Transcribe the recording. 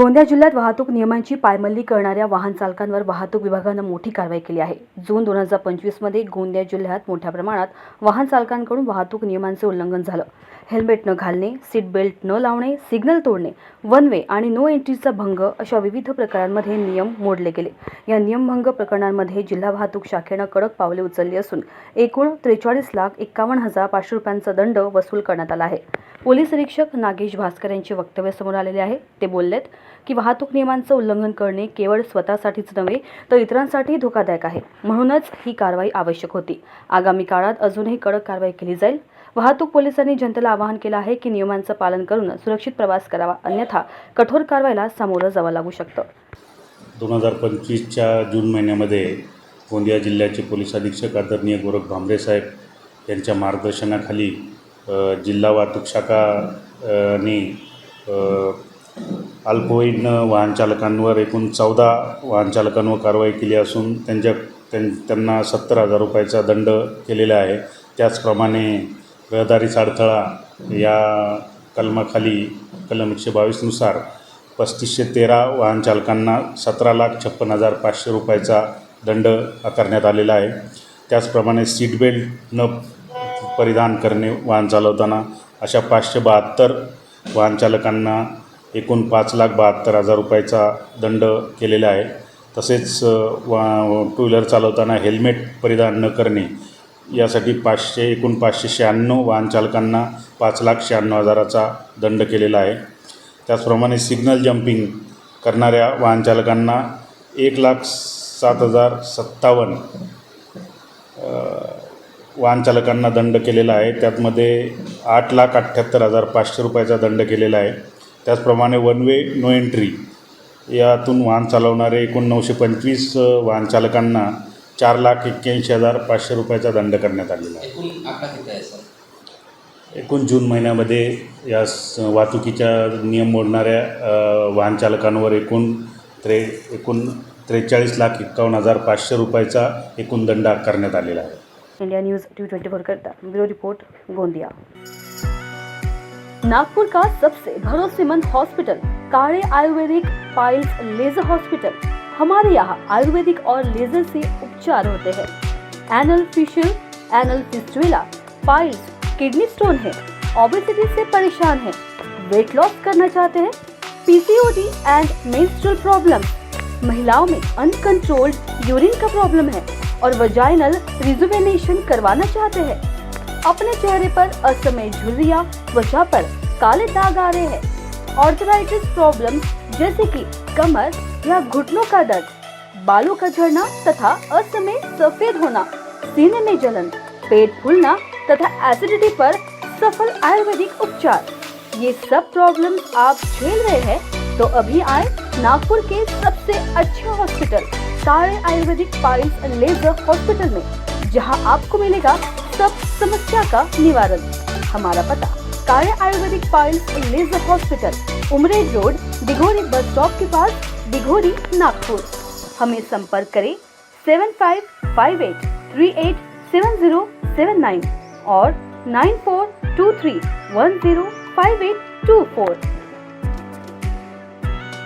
गोंदिया जिल्ह्यात वाहतूक नियमांची पायमल्ली करणाऱ्या वाहन चालकांवर वाहतूक विभागानं मोठी कारवाई केली आहे. जून दोन हजार पंचवीसमध्ये गोंदिया जिल्ह्यात मोठ्या प्रमाणात वाहन चालकांकडून वाहतूक नियमांचे उल्लंघन झालं. हेल्मेट न घालणे सीट बेल्ट न लावणे सिग्नल तोडणे वन वे आणि नो एंट्रीचा भंग अशा विविध प्रकारांमध्ये नियम मोडले गेले. या नियमभंग प्रकरणांमध्ये जिल्हा वाहतूक शाखेनं कडक पावले उचलली असून एकूण त्रेचाळीस लाख एक्कावन्न हजार पाचशे रुपयांचा दंड वसूल करण्यात आला आहे. पोलीस निरीक्षक नागेश भास्कर यांचे वक्तव्य समोर आलेले आहे. ते बोललेत की वाहतूक नियमांचं उल्लंघन करणे केवळ स्वतःसाठीच नव्हे तर इतरांसाठीही धोकादायक आहे. म्हणूनच ही कारवाई आवश्यक होती. आगामी काळात अजूनही कडक कारवाई केली जाईल. वाहतूक पोलिसांनी जनतेला आवाहन केलं आहे की नियमांचं पालन करून सुरक्षित प्रवास करावा अन्यथा कठोर कारवाईला सामोरं जावं लागू शकतं. दोन हजार पंचवीसच्या जून महिन्यामध्ये गोंदिया जिल्ह्याचे पोलीस अधीक्षक आदरणीय गोरख भांबरे साहेब यांच्या मार्गदर्शनाखाली जिल्हा वाहतूक शाखा नी अल्पवयीन वाहनचालकांवर एकूण चौदा वाहनचालकांवर कारवाई केली असून त्यांच्या त्यां त्यांना सत्तर हजार रुपयाचा दंड केलेला आहे. त्याचप्रमाणे रहदारीचा अडथळा या कलमाखाली कलम एकशे बावीसनुसार पस्तीसशे तेरा वाहनचालकांना सतरा लाख छप्पन हजार पाचशे रुपयाचा दंड आकारण्यात आलेला आहे. त्याचप्रमाणे सीट बेल्ट न परिधान करणे वाहन चालवताना अशा पाचशे बहात्तर वाहनचालकांना एकूण पाच लाख बहात्तर हजार रुपयाचा दंड केलेला आहे. तसेच वा टू व्हीलर चालवताना हेल्मेट परिधान न करणे यासाठी पाचशे एकूण पाचशे शहाण्णव वाहनचालकांना पाच लाख शहाण्णव हजाराचा दंड केलेला आहे. त्याचप्रमाणे सिग्नल जम्पिंग करणाऱ्या वाहनचालकांना एक लाख सात हजार सत्तावन्न वाहनचालकांना दंड केलेला आहे. त्यातमध्ये आठ लाख अठ्ठ्याहत्तर हजार पाचशे रुपयाचा दंड केलेला आहे. त्याचप्रमाणे वन वे नो एंट्री यातून वाहन चालवणारे एकूण नऊशे पंचवीस वाहनचालकांना चार लाख एक्क्याऐंशी हजार पाचशे रुपयाचा दंड करण्यात आलेला आहे. एकूण जून महिन्यामध्ये या स वाहतुकीच्या नियम मोडणाऱ्या वाहनचालकांवर एकूण त्रे एकूण त्रेचाळीस लाख एक्कावन्न हजार पाचशे रुपयाचा एकूण दंड आकारण्यात आलेला आहे. India News T twenty four करता ब्यूरो रिपोर्ट, गोंदिया। नागपुर का सबसे भरोसेमंद हॉस्पिटल काले आयुर्वेदिक पाइल्स लेजर हॉस्पिटल। हमारे यहाँ आयुर्वेदिक और लेजर से उपचार होते हैं। Anal fissure anal fistula piles, kidney stone है। ओबेसिटी से परेशान है। वेट लॉस करना चाहते हैं। पीसीओडी एंड मेंस्ट्रुअल प्रॉब्लम महिलाओं में अनकंट्रोल्ड यूरिन का प्रॉब्लम है। और वजाइनल रिजुवेनेशन करवाना चाहते हैं। अपने चेहरे पर असमय झुर्रिया, त्वचा पर काले दाग आ रहे हैं। ऑर्थराइटिस प्रॉब्लम जैसे कि कमर या घुटनों का दर्द, बालों का झड़ना तथा असमय सफ़ेद होना, सीने में जलन, पेट फूलना तथा एसिडिटी पर सफल आयुर्वेदिक उपचार। ये सब प्रॉब्लम आप झेल रहे हैं तो अभी आए नागपुर के सबसे अच्छे सारे आयुर्वेदिक पाइल्स लेजर हॉस्पिटल में, जहाँ आपको मिलेगा सब समस्या का निवारण। हमारा पता कार्य Ayurvedic piles laser hospital Umred road, Dighori bus stop के पास, दिघोरी, नागपुर। हमें संपर्क करें seven five five eight three eight seven zero seven nine और nine four two three one zero five eight two four